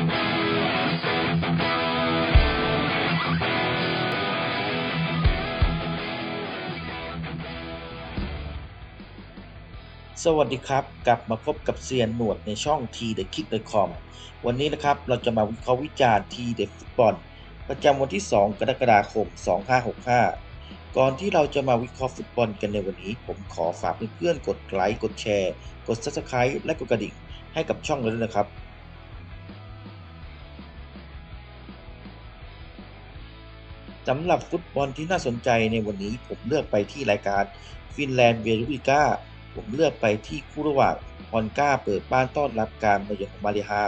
สวัสดีครับ กลับมาพบกับเซียนหนวดในช่อง T The Kick com วันนี้นะครับเราจะมาวิเคราะห์วิจารณ์ T เด็ดฟุตบอลประจำวันที่ 2 กรกฎาคม 2565 ก่อนที่เราจะมาวิเคราะห์ฟุตบอลกันในวันนี้ ผมขอฝากเพื่อนๆกดไลค์กดแชร์ กด Subscribe และกดกระดิ่งให้กับช่องเราด้วยนะครับ สำหรับฟุตบอลที่น่าสนใจในวันนี้ผมเลือกไปที่รายการฟินแลนด์เวรุบิก้าผมเลือกไปที่คู่ระหว่างฮอนก้าเปิดบ้านต้อนรับการมาเยือนของมาเลฮา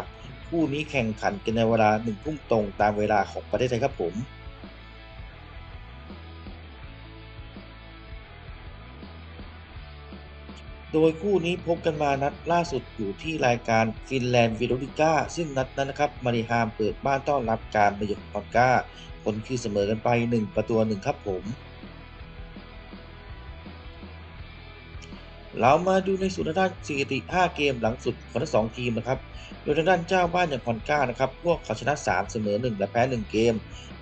คู่นี้แข่งขันกันในเวลาหนึ่งทุ่มตรงตามเวลาของประเทศไทยครับผม โดยคู่นี้พบกันมานัดล่าสุดอยู่ที่รายการฟินแลนด์วิโรดิก้าซึ่งนัดนั้นนะครับมาริฮามเปิดบ้านต้อนรับการมาเยือนขออนก้าผลคือเสมอกันไป 1 ประตูหนึ่งครับผม เรามาดูในส่วนด้านสถิติ 5 เกมหลังสุดของทั้งสองทีมนะครับ โดยทางด้านเจ้าบ้านอย่างคอนก้านะครับ พวกเขาชนะ 3 เสมอ 1 และแพ้ 1 เกม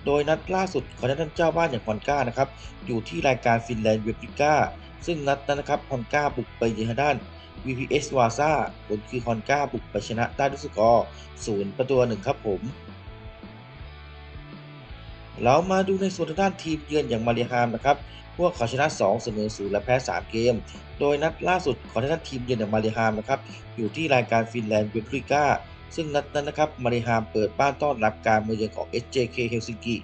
โดยนัดล่าสุดของทางด้านเจ้าบ้านอย่างคอนก้านะครับ อยู่ที่รายการฟินแลนด์เวปิก้า ซึ่งนัดนั้นนะครับคอนก้าบุกไปเยือนทางด้าน VPS วาซ่าผลคือคอนก้าบุกไปชนะได้ด้วยสกอร์0ประตูหนึ่งครับผมเรามาดูในส่วนด้านทีมเยือนอย่างมาเรียฮามนะครับ วกเขาชนะ 2 เสมอ0และแพ้ 3 เกม โดยนัดล่าสุดของทางด้านทีมเยือนอย่างมาเรียฮามนะครับอยู่ที่รายการฟินแลนด์เวฟริก้าซึ่งนัดนั้นนะครับมาเรียฮามเปิดบ้านต้อนรับการมาเยือนของ SJK เฮลซิงกิ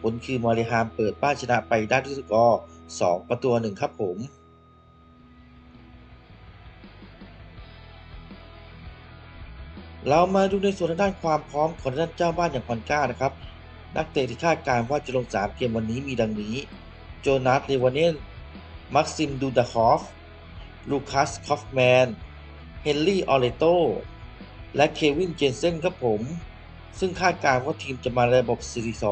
ผลคือมาเรียฮามเปิดบ้านชนะไปได้ด้วยสกอร์ 2 ประตูหนึ่งครับผมเรามาดูในส่วนทางด้านความพร้อมของทางด้านเจ้าบ้านอย่างคอนก้านะครับ นักเตะที่คาดการณ์ว่าจะลง3เกมวันนี้มีดังนี้ โจนาสเลวานเนนมักซิมดูดาคอฟ ลูคัสคอฟแมน เฮนรี่ ออเรโต และเควิน เจนเซนครับผม ซึ่งคาดการณ์ว่าทีมจะมาในระบบ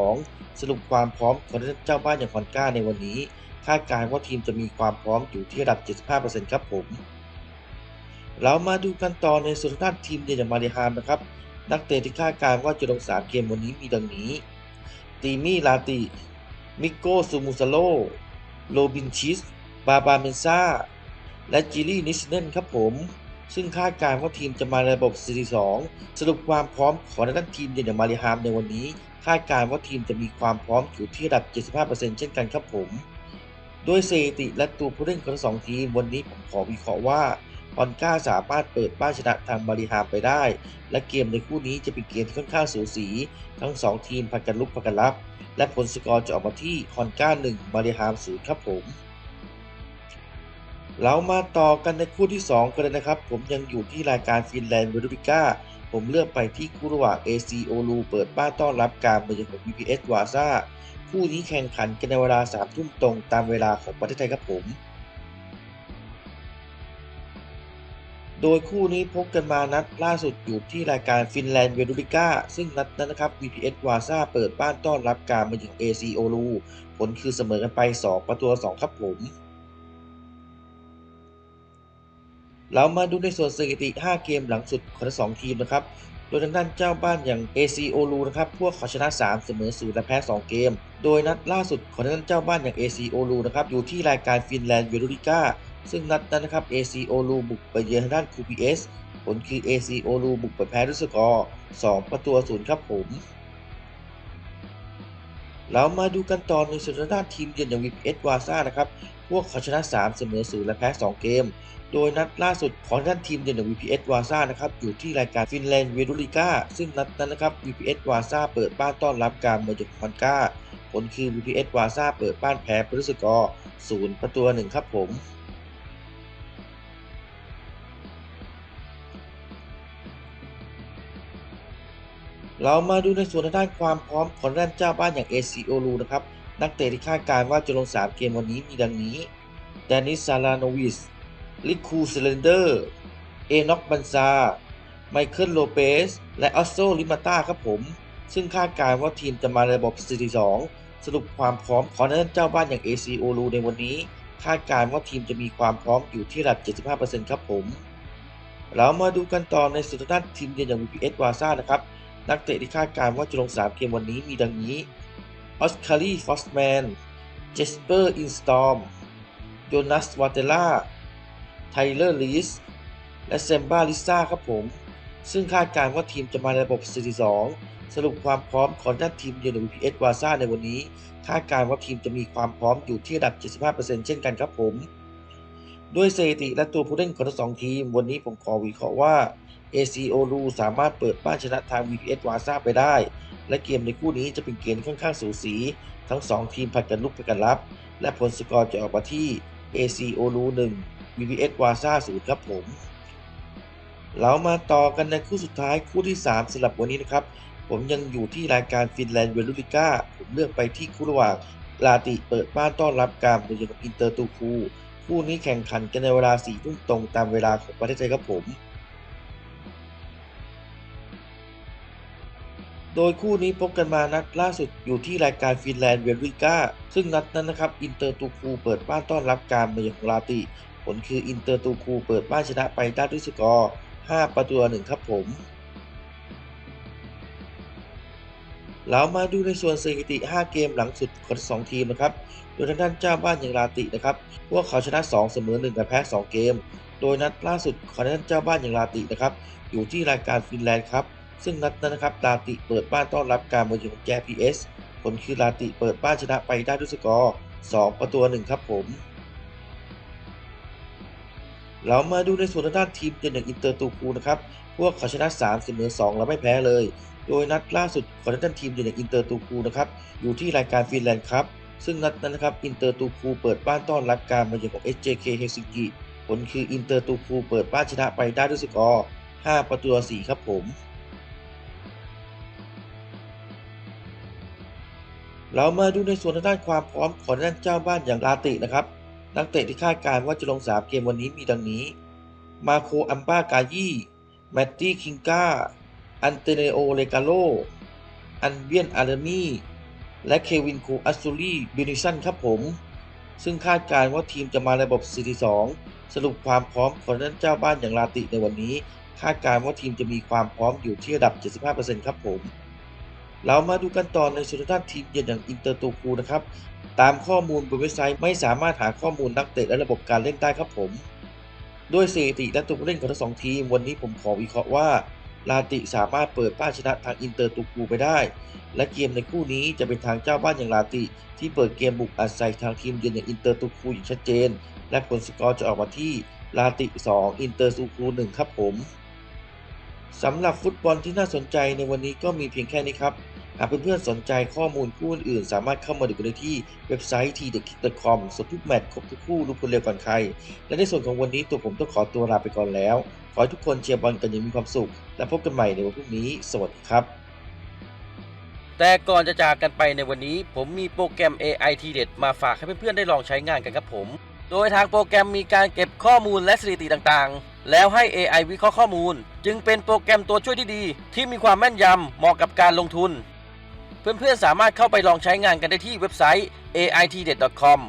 4-2 สรุปความพร้อมของเจ้าบ้านอย่างคอนก้าในวันนี้ คาดการณ์ว่าทีมจะมีความพร้อมอยู่ที่ระดับ 75%ครับผม เรามาดูกันต่อในส่วนด้านทีมเยือนอย่างมารียฮามนะครับ นักเตะที่คาดการณ์ว่าจะลง3เกมวันนี้มีดังนี้ตีมี่ลาติ มิโกซูมูซาโล โรบินชิส บาบาเมนซาและจิลี่นิชเนนครับผม ซึ่งคาดการณ์ว่าทีมจะมาในระบบ 4-2 สรุปความพร้อมของด้านทีมเยือนอย่างมาริฮามในวันนี้ คาดการณ์ว่าทีมจะมีความพร้อมอยู่ที่ระดับ 75%เช่นกันครับผม โดยสถิติและตัวผู้เล่นของทั้งสองทีมวันนี้ผมขอวิเคราะห์ว่า ฮอนก้าสามารถเปิดบ้านชนะทางมาริฮามไปได้ และเกมในคู่นี้จะเป็นเกมที่ค่อนข้างสูสี ทั้ง 2 ทีมผัดกันลุกผัดกันรับ และผลสกอร์จะออกมาที่ฮอนก้า1มาริฮาม0ครับผมเรามาต่อกันในคู่ที่ 2 กันเลยนะครับ ผมยังอยู่ที่รายการฟินแลนด์เวลูบิก้าผมเลือกไปที่คู่ระหว่าง AC โอลูเปิดบ้านต้อนรับการมาเยือนของ VPS วาซาคู่นี้แข่งขันกันในเวลา3ทุ่มตรงตามเวลาของประเทศไทยครับผม โดยคู่นี้พบกันมานัดล่าสุดอยู่ที่รายการฟินแลนด์เวลูบิก้าซึ่งนัดนั้นนะครับ VPS วาซาเปิดบ้านต้อนรับการมาเยือน AC โอลูผลคือเสมอกันไป 2 ประตูต่อ2ครับผม เรามาดูในส่วนสถิติ 5 เกมหลังสุดของทั้งสองทีมนะครับ โดยทางด้านเจ้าบ้านอย่าง AC o l u นะครับ พวกเขาชนะ 3 เสมอ0และแพ้ 2 เกม โดยนัดล่าสุดของทางด้านเจ้าบ้านอย่าง AC o l u นะครับอยู่ที่รายการฟินแลนด์เวลูริก้า ซึ่งนัดนั้นนะครับ AC o l u บุกไปเยือนทางด้าน QPS ผลคือ AC o l u บุกไปแพ้ด้วยสกอร์2ประตูศูนย์ครับผม เรามาดูกันต่อในส่วนด้านทีมเยือนอย่าง VPS วาซ่านะครับ พวกเขาชนะ 3 เสมอ0และแพ้ 2 เกม โดยนัดล่าสุดของท่านทีมเยือนอย่าง VPS วาซ่านะครับอยู่ที่รายการฟินแลนด์เวลูริก้าซึ่งนัดนั้นนะครับ VPS วาซ่าเปิดบ้านต้อนรับการมาจากฮอนก้าผลคือ VPS วาซ่าเปิดบ้านแพ้ปรุสกอร์0ประตูหนึ่งครับผม เรามาดูในส่วนด้านความพร้อมของด้านเจ้าบ้านอย่าง AC o l u นะครับ นักเตะที่คาดการว่าจะลง3เกมวันนี้มีดังนี้แดนิสซาลาโนวิส ลิคูเซเลนเดอร์ เอน็อกบันซา ไมเคิลโลเปส และออสโซลิมาต้าครับผม ซึ่งคาดการว่าทีมจะมาในระบบ 4-2 สรุปความพร้อมของด้านเจ้าบ้านอย่าง AC o l u ในวันนี้ คาดการว่าทีมจะมีความพร้อมอยู่ที่ระดับ 75%ครับผม เรามาดูกันต่อในส่วนด้านทีมเยือนอย่าง VPS วาซ่านะครับ นักเตะที่คาดการณ์ว่าจะลง3เกมวันนี้มีดังนี้ออสคารีฟอสแมน เจสเปอร์ อินสตอม โยนัส วาเตล่า ไทเลอร์ ลีส และเซมบ้า ลิซ่า ครับผม ซึ่งคาดการณ์ว่าทีมจะมาในระบบ 4-2 สรุปความพร้อมของด้านทีมเยือน VPS วาซ่าในวันนี้ คาดการณ์ว่าทีมจะมีความพร้อมอยู่ที่ระดับ 75%เช่นกันครับผม ด้วยสถิติและตัวผู้เล่นของทั้งสองทีม วันนี้ผมขอวิเคราะห์ว่า AC o l u สามารถเปิดบ้านชนะทาง VPS วาซาไปได้ และเกมในคู่นี้จะเป็นเกมค่อนข้างสูสี ทั้ง 2 ทีมผัดกันลุกผัดกันรับ และผลสกอร์จะออกมาที่ AC o l u 1 VPS วาซ่า0ครับผม เรามาต่อกันในคู่สุดท้ายคู่ที่ 3สำหรับวันนี้นะครับ ผมยังอยู่ที่รายการฟินแลนด์เวลูลิก้าผมเลือกไปที่คู่ระหว่างลาติเปิดบ้านต้อนรับการเยือนกับอินเตอร์ตูคู คู่นี้แข่งขันกันในเวลา4ทุ่มตรงตามเวลาของประเทศไทยครับผม โดยคู่นี้พบกันมานัดล่าสุดอยู่ที่รายการฟินแลนด์เวลูลิก้า ซึ่งนัดนั้นนะครับอินเตอร์ตูคูเปิดบ้านต้อนรับการมาเยือนของลาติ ผลคืออินเตอร์ตูคูเปิดบ้านชนะไปได้ด้วยสกอร์ 5 ประตูต่อหนึ่งครับผม เรามาดูในส่วนสถิติ 5 เกมหลังสุดของทั้งสองทีมนะครับ โดยทางด้านเจ้าบ้านอย่างลาตินะครับ พวกเขาชนะ 2 เสมอ1และแพ้ 2 เกม โดยนัดล่าสุดของทางด้านเจ้าบ้านอย่างลาตินะครับ อยู่ที่รายการฟินแลนด์ครับ ซึ่งนัดนั้นนะครับลาติเปิดบ้านต้อนรับการมาเยือนของแจพีเอสผลคือลาติเปิดบ้านชนะไปได้ด้วยสกอร์ 2 ประตูหนึ่งครับผม เรามาดูในส่วนด้านทีมเยือนอย่างอินเตอร์ตูคูนะครับ พวกเขาชนะ3เสมอ2และไม่แพ้เลย โดยนัดล่าสุดของทางด้านทีมเยือนอย่างอินเตอร์ตูคูนะครับอยู่ที่รายการฟินแลนด์ครับซึ่งนัดนั้นนะครับอินเตอร์ตูคูเปิดบ้านต้อนรับการมาเยือนของ SJK เฮลซิงกิผลคืออินเตอร์ตูคูเปิดบ้านชนะไปได้ด้วยสกอร์ 5 ประตูต่อ4ครับผม เรามาดูในส่วนทางด้านความพร้อมของด้านเจ้าบ้านอย่างลาตินะครับ นักเตะที่คาดการณ์ว่าจะลง3เกมวันนี้มีดังนี้ มาโคอัมบากายีแมตตี้คิงกาอันเตเนโอเลกาโล อันเบียนอาร์มีและเควินคูอัสซูรีบินิสันครับผม ซึ่งคาดการณ์ว่าทีมจะมาระบบ 4-2 สรุปความพร้อมของด้านเจ้าบ้านอย่างลาติในวันนี้ คาดการณ์ว่าทีมจะมีความพร้อมอยู่ที่ระดับ 75%ครับผม เรามาดูกันต่อในส่วนด้านทีมเยือนอย่างอินเตอร์ตูคูนะครับ ตามข้อมูลบนเว็บไซต์ไม่สามารถหาข้อมูลนักเตะและระบบการเล่นได้ครับผมด้วยสถิติและตัวผู้เล่นของทั้งสองทีม วันนี้ผมขอวิเคราะห์ว่าลาติสามารถเปิดบ้านชนะทางอินเตอร์ตูคูไปได้ และเกมในคู่นี้จะเป็นทางเจ้าบ้านอย่างลาติ ที่เปิดเกมบุกอัดใส่ทางทีมเยือนอย่างอินเตอร์ตูคูอย่างชัดเจน และผลสกอร์จะออกมาที่ลาติ 2 อินเตอร์ตูคู1ครับผมสำหรับฟุตบอลที่น่าสนใจในวันนี้ก็มีเพียงแค่นี้ครับากเพื่อนๆสนใจข้อมูลคู่อื่นๆสามารถเข้ามาดูได้ที่เว็บไซต์ t t h e k i c c o m สดทุกแมตช์ครบทุกคู่รู้ผลเร็วก่อนใคร และในส่วนของวันนี้ตัวผมต้องขอตัวลาไปก่อนแล้ว ขอให้ทุกคนเชียร์บอลกันอย่างมีความสุข และพบกันใหม่ในวันพรุ่งนี้ สวัสดีครับ แต่ก่อนจะจากกันไปในวันนี้ ผมมีโปรแกรม AI ทีเด็ดมาฝากให้เพื่อนๆได้ลองใช้งานกันครับผม โดยทางโปรแกรมมีการเก็บข้อมูลและสถิติต่างๆแล้วให้ AI วิเคราะห์ข้อมูล จึงเป็นโปรแกรมตัวช่วยที่ดี ที่มีความแม่นยำเหมาะกับการลงทุน เพื่อนๆสามารถเข้าไปลองใช้งานกันได้ที่เว็บไซต์ aitdet.com